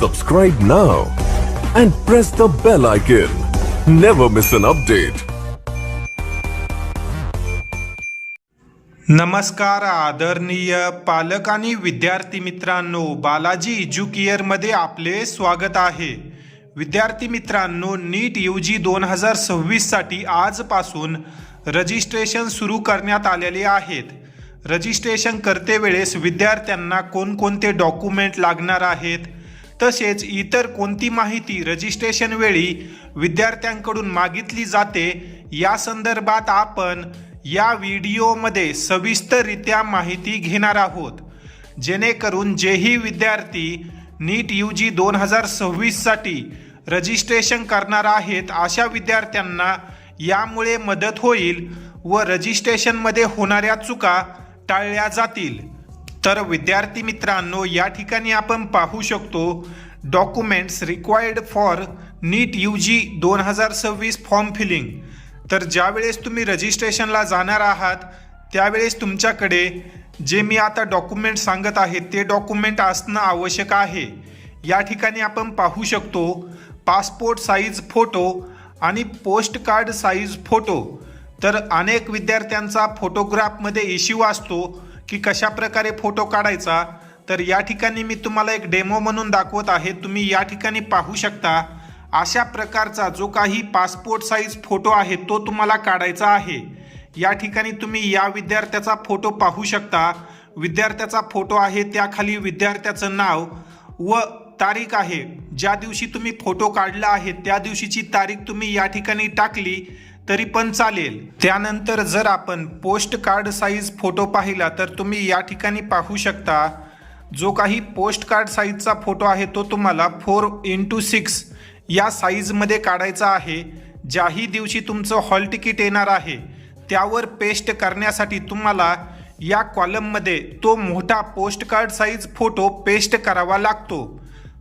Subscribe now and press the bell icon. Never miss an update. नमस्कार आदरणीय पालक आणि विद्यार्थी मित्रांनो बालाजी एज्युकेअरमध्ये आपले स्वागत आहे विद्यार्थी मित्रांनो नीट यू जी दोन हजार सव्वीससाठी आजपासून रजिस्ट्रेशन सुरू करण्यात आलेले आहेत रजिस्ट्रेशन करते वेळेस विद्यार्थ्यांना कोणकोणते डॉक्युमेंट लागणार आहेत तसेच इतर कोणती माहिती रजिस्ट्रेशन वेळी विद्यार्थ्यांकडून मागितली जाते या संदर्भात आपण या व्हिडिओमध्ये सविस्तररित्या माहिती घेणार आहोत. जेणेकरून जेही विद्यार्थी नीट यू जी दोन हजार सव्वीससाठी रजिस्ट्रेशन करणार आहेत अशा विद्यार्थ्यांना यामुळे मदत होईल व रजिस्ट्रेशनमध्ये होणाऱ्या चुका टाळल्या जातील. तर विद्यार्थी मित्रांनो या ठिकाणी आपण पाहू शकतो documents required for NEET U G दोन हजार सव्वीस फॉर्म फिलिंग तर ज्यावेळेस तुम्ही रजिस्ट्रेशनला जाणार आहात त्यावेळेस तुमच्याकडे जे मी आता डॉक्युमेंट सांगत आहे ते डॉक्युमेंट असणं आवश्यक आहे. या ठिकाणी आपण पाहू शकतो पासपोर्ट साईज फोटो आणि पोस्ट कार्ड साईज फोटो तर अनेक विद्यार्थ्यांचा फोटोग्राफमध्ये इश्यू असतो. की कशा प्रकारे फोटो काढायचा तर या ठिकाणी मी तुम्हाला एक डेमो म्हणून दाखवत आहे. तुम्ही या ठिकाणी पाहू शकता अशा प्रकारचा जो काही पासपोर्ट साईज फोटो आहे तो तुम्हाला काढायचा आहे. या ठिकाणी तुम्ही या विद्यार्थ्याचा फोटो पाहू शकता. विद्यार्थ्याचा फोटो आहे त्याखाली विद्यार्थ्याचं नाव व तारीख आहे. ज्या दिवशी तुम्ही फोटो काढला आहे त्या दिवशीची तारीख तुम्ही या ठिकाणी टाकली. तरी पण चालेल. त्यानंतर जर आपण पोस्ट कार्ड साईज फोटो पाहिला तर तुम्ही या ठिकाणी पाहू शकता जो काही पोस्ट कार्ड साईजचा फोटो आहे तो तुम्हाला फोर इंटू सिक्स या साईजमध्ये काढायचा आहे. ज्याही दिवशी तुमचं हॉल तिकीट येणार आहे त्यावर पेस्ट करण्यासाठी तुम्हाला या कॉलममध्ये तो मोठा post card size photo paste करावा लागतो.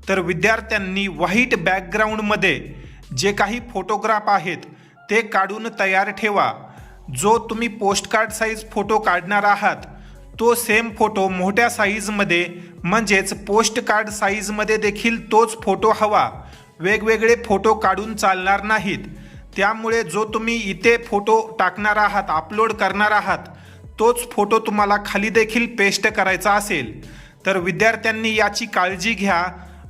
तर विद्यार्थ्यांनी व्हाईट बॅकग्राऊंडमध्ये जे काही फोटोग्राफ आहेत ते काढून तयार ठेवा. जो तुम्ही पोस्टकार्ड साईज फोटो काढणार आहात तो सेम फोटो मोठ्या साईजमध्ये म्हणजेच पोस्टकार्ड साईजमध्ये देखील तोच फोटो हवा. वेगवेगळे फोटो काढून चालणार नाहीत. त्यामुळे जो तुम्ही इथे फोटो टाकणार आहात अपलोड करणार आहात तोच फोटो तुम्हाला खाली देखील पेस्ट करायचा असेल. तर विद्यार्थ्यांनी याची काळजी घ्या.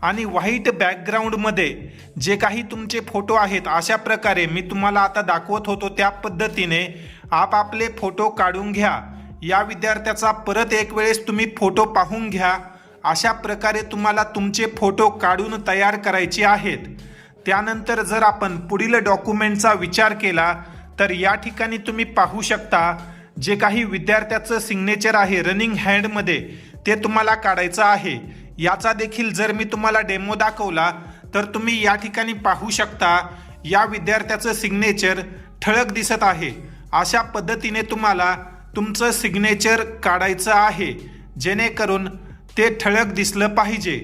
आणि व्हाईट बॅकग्राऊंडमध्ये जे काही तुमचे फोटो आहेत अशा प्रकारे मी तुम्हाला आता दाखवत होतो त्या पद्धतीने आपापले फोटो काढून घ्या. या विद्यार्थ्याचा परत एक वेळेस तुम्ही फोटो पाहून घ्या. अशा प्रकारे तुम्हाला तुमचे फोटो काढून तयार करायचे आहेत. त्यानंतर जर आपण पुढील डॉक्युमेंटचा विचार केला तर या ठिकाणी तुम्ही पाहू शकता जे काही विद्यार्थ्याचं सिग्नेचर आहे रनिंग हँडमध्ये ते तुम्हाला काढायचं आहे. याचा देखील जर मी तुम्हाला डेमो दाखवला तर तुम्ही या ठिकाणी पाहू शकता या विद्यार्थ्याचं सिग्नेचर ठळक दिसत आहे. अशा पद्धतीने तुम्हाला तुमचं सिग्नेचर काढायचं आहे. जेणेकरून ते ठळक दिसलं पाहिजे.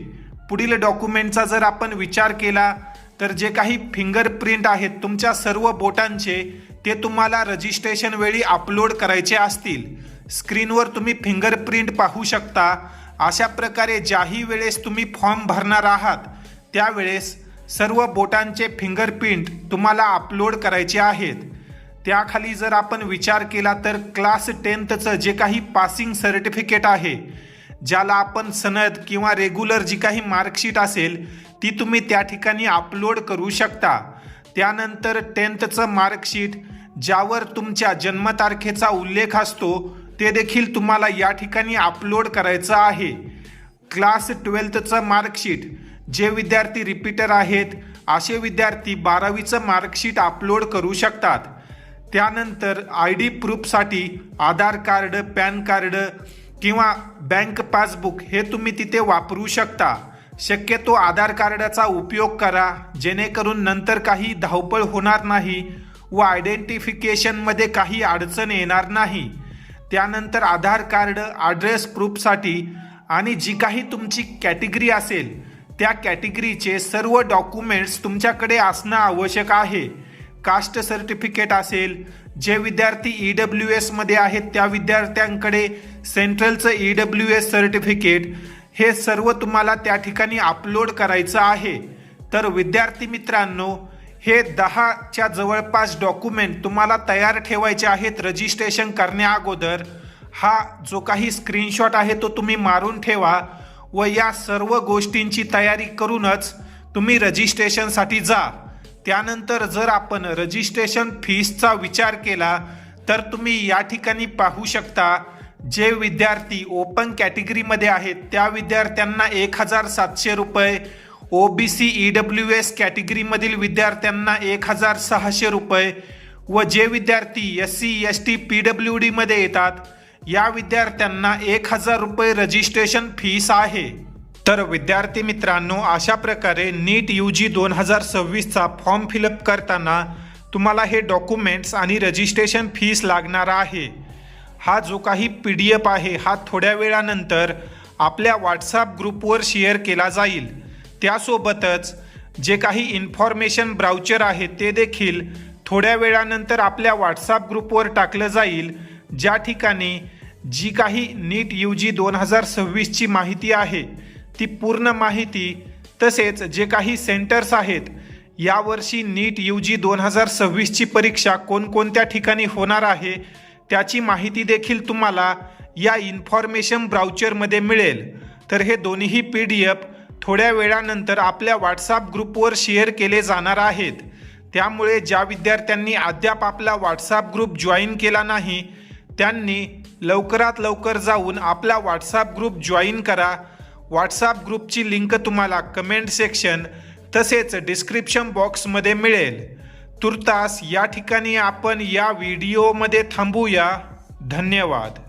पुढील डॉक्युमेंटचा जर आपण विचार केला तर जे काही फिंगरप्रिंट आहेत तुमच्या सर्व बोटांचे ते तुम्हाला रजिस्ट्रेशन वेळी अपलोड करायचे असतील. स्क्रीनवर तुम्ही फिंगरप्रिंट पाहू शकता. अशा प्रकारे ज्याही वेळेस तुम्ही फॉर्म भरणार आहात त्यावेळेस सर्व बोटांचे फिंगरप्रिंट तुम्हाला अपलोड करायचे आहेत. त्याखाली जर आपण विचार केला तर क्लास टेन्थचं जे काही पासिंग सर्टिफिकेट आहे ज्याला आपण सनद किंवा रेग्युलर जी काही मार्कशीट असेल ती तुम्ही त्या ठिकाणी अपलोड करू शकता. त्यानंतर टेन्थचं मार्कशीट ज्यावर तुमच्या जन्मतारखेचा उल्लेख असतो ते देखील तुम्हाला या ठिकाणी अपलोड करायचं आहे. क्लास ट्वेल्थचं मार्कशीट जे विद्यार्थी रिपीटर आहेत असे विद्यार्थी बारावीचं मार्कशीट अपलोड करू शकतात. त्यानंतर आय डी प्रूफसाठी आधार कार्ड पॅन कार्ड किंवा बँक पासबुक हे तुम्ही तिथे वापरू शकता. शक्यतो आधार कार्डाचा उपयोग करा जेणेकरून नंतर काही धावपळ होणार नाही व आयडेंटिफिकेशनमध्ये काही अडचण येणार नाही. त्यानंतर आधार कार्ड ॲड्रेस प्रूफसाठी आणि जी काही तुमची कॅटेगरी असेल त्या कॅटेगरीचे सर्व डॉक्युमेंट्स तुमच्याकडे असणं आवश्यक आहे. कास्ट सर्टिफिकेट असेल जे विद्यार्थी ई डब्ल्यू एसमध्ये आहेत त्या विद्यार्थ्यांकडे सेंट्रलचं ई डब्ल्यू एस सर्टिफिकेट हे सर्व तुम्हाला त्या ठिकाणी अपलोड करायचं आहे. तर विद्यार्थी मित्रांनो हे दहाच्या जवळपास डॉक्युमेंट तुम्हाला तयार ठेवायचे आहेत रजिस्ट्रेशन करण्या अगोदर. हा जो काही स्क्रीनशॉट आहे तो तुम्ही मारून ठेवा व या सर्व गोष्टींची तयारी करूनच तुम्ही रजिस्ट्रेशनसाठी जा. त्यानंतर जर आपण रजिस्ट्रेशन फीसचा विचार केला तर तुम्ही या ठिकाणी पाहू शकता जे विद्यार्थी ओपन कॅटेगरीमध्ये आहेत त्या विद्यार्थ्यांना एक हजार सातशे रुपये O B C E W S कॅटेगरीमधील विद्यार्थ्यांना एक हजार सहाशे रुपये व जे विद्यार्थी S C S T P W डीमध्ये येतात या विद्यार्थ्यांना एक हजार रुपये रजिस्ट्रेशन फीस आहे. तर विद्यार्थी मित्रांनो अशा प्रकारे नीट यू जी दोन हजार सव्वीसचा फॉर्म फिलअप करताना तुम्हाला हे डॉक्युमेंट्स आणि रजिस्ट्रेशन फीस लागणार आहे. हा जो काही पी डी एफ आहे हा थोड्या वेळानंतर आपल्या व्हॉट्सॲप ग्रुपवर शेअर केला जाईल. त्यासोबतच जे काही इन्फॉर्मेशन ब्राउचर आहे ते देखील थोड्या वेळानंतर आपल्या व्हॉट्सअप ग्रुपवर टाकलं जाईल. ज्या ठिकाणी जी काही नीट यू जी दोन हजार सव्वीसची माहिती आहे ती पूर्ण माहिती तसेच जे काही सेंटर्स आहेत यावर्षी नीट यू जी दोन हजार सव्वीसची परीक्षा कोणकोणत्या ठिकाणी होणार आहे त्याची माहिती देखील तुम्हाला या इन्फॉर्मेशन ब्राउचरमध्ये मिळेल. तर हे दोन्हीही पी डी एफ थोड्या वेळानंतर आपल्या व्हॉट्सअप ग्रुपवर शेअर केले जाणार आहेत. त्यामुळे ज्या विद्यार्थ्यांनी अद्याप आपला व्हॉट्सअप ग्रुप जॉईन केला नाही त्यांनी लवकरात लवकर जाऊन आपला व्हॉट्सअप ग्रुप जॉईन करा. व्हॉट्सअप ग्रुपची लिंक तुम्हाला कमेंट सेक्शन तसेच डिस्क्रिप्शन बॉक्समध्ये मिळेल. तुर्तास या ठिकाणी आपण या व्हिडिओमध्ये थांबूया. धन्यवाद.